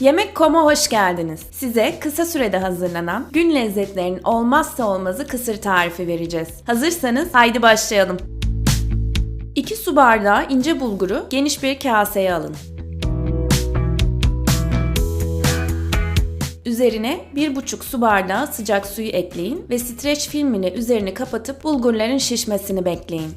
Yemek.com'a hoş geldiniz. Size kısa sürede hazırlanan gün lezzetlerinin olmazsa olmazı kısır tarifi vereceğiz. Hazırsanız haydi başlayalım. 2 su bardağı ince bulguru geniş bir kaseye alın. Üzerine 1,5 su bardağı sıcak suyu ekleyin ve streç filmini üzerini kapatıp bulgurların şişmesini bekleyin.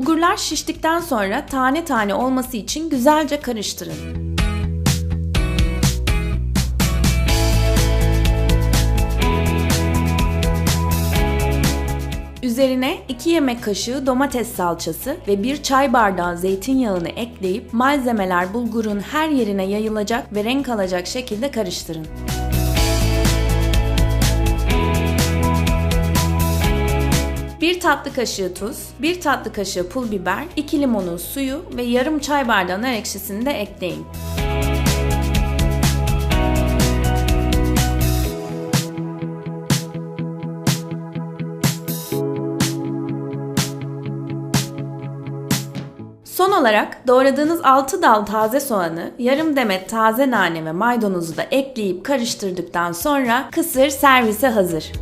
Bulgurlar şiştikten sonra tane tane olması için güzelce karıştırın. Üzerine 2 yemek kaşığı domates salçası ve 1 çay bardağı zeytinyağını ekleyip malzemeler bulgurun her yerine yayılacak ve renk alacak şekilde karıştırın. 1 tatlı kaşığı tuz, 1 tatlı kaşığı pul biber, 2 limonun suyu ve yarım çay bardağı nar ekşisini de ekleyin. Son olarak doğradığınız 6 dal taze soğanı, yarım demet taze nane ve maydanozu da ekleyip karıştırdıktan sonra kısır servise hazır.